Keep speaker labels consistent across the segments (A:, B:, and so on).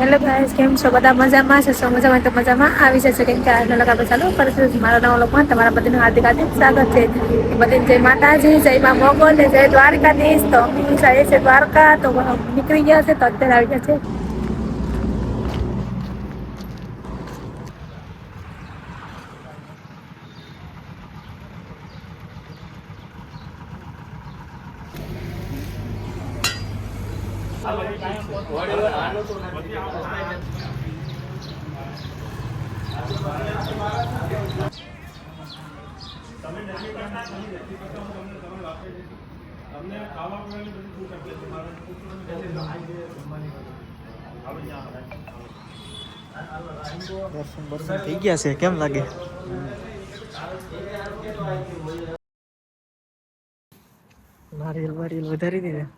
A: Hello guys, કેમ છો? બધા મજામાં છે? છો મજામાં તો મજામાં. આવી જશે કેમ કે આજનો લગાવે ચાલુ પર મારા નવો લોકમાં તમારા બધાનું હાર્દિક હાર્દિક સ્વાગત છે. બધી જય માતાજી, જય મા મોગલ ને જય દ્વારકાધીશ. તો અમે છે દ્વારકા, તો નીકળી ગયા છે, તો અત્યારે આવી ગયા છે.
B: દર્શન બર્શન થઈ ગયા છે કેમ લાગે? નારિયેલ વારિયેલ વધારી દીધા.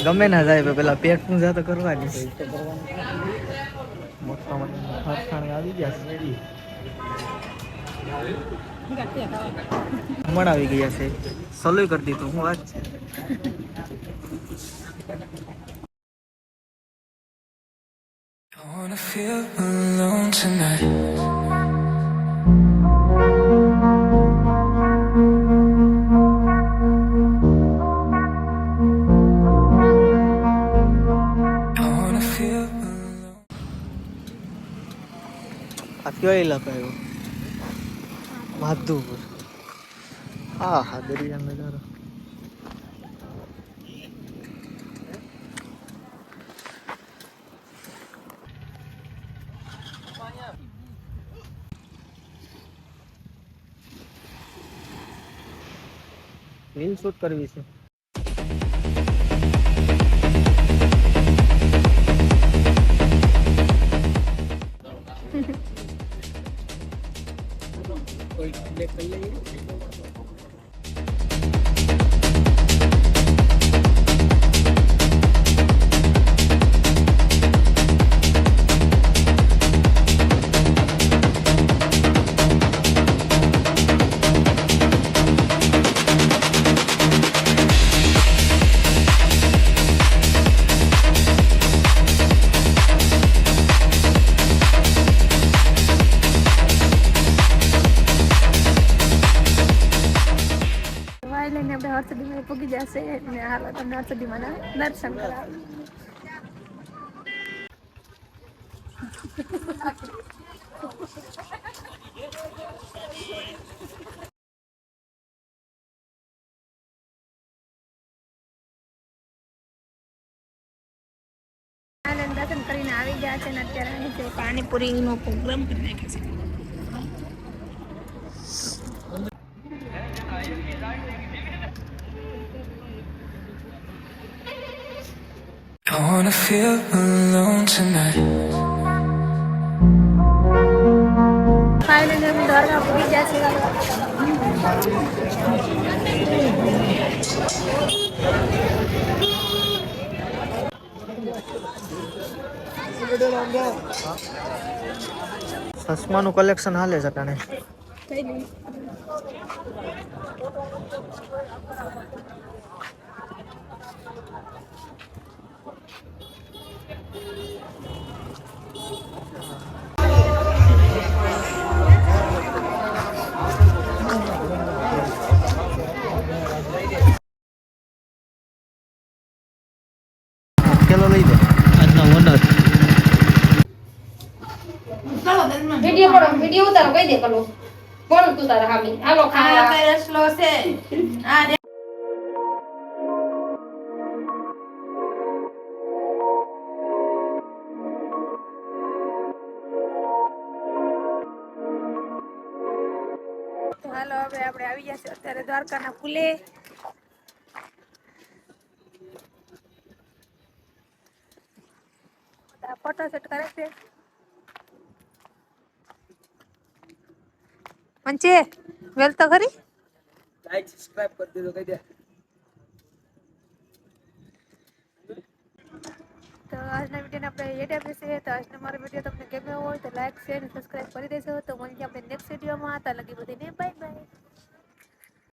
B: ગમે ના જાય પણ પેલા પેટ પૂજા તો કરવાની છે એ તો કરવાની મોટા મોટા ફરસાણ આવી ગયા છે હમણાં આવી ગયા છે સલુય કરી દીધું હું વાત છે
C: I wanna feel alone tonight.
B: કયો ઇલાકો આવ્યો માધુપુર. હા હા દરિયા નજારો. રીલ શૂટ કરવી છે.
A: વાય લઈને આપણે હર્ષદીમાં પૂગી જશે ને હાલો તમને હર્ષદીમાં દર્શન કરાવી દર્શન કરીને આવી ગયા છે ને અત્યારે પાણીપુરીનો પ્રોગ્રામ કરી નાખ્યો છે.
C: I wanna feel alone tonight.
A: Finally અમે દ્વારકા પૂરી ગયા છે
B: ચશ્માનું કલેક્શન હાલે છે અટાણે
D: Video પડો વીડિયો ઉતારો કહી દે કલો કોણ તું તારા હામી. હાલો ખાવા
A: તો હાલો હવે આપણે આવી ગયા છે અત્યારે દ્વારકાના પુલે. ફોટો શૂટ કરે છે. મંચે વેલ તો ખરી
B: લાઈક સબસ્ક્રાઇબ કરી દેજો કહી દે
A: તો આજના વિડીયોને આપણે એડ આપીએ છીએ તો આજનો મારો વિડીયો તમને ગમ્યો હોય તો લાઈક શેર અને સબસ્ક્રાઇબ કરી દેજો તો મળીએ આપણે નેક્સ્ટ વિડીયોમાં ત્યાં લગી બધીને બાય બાય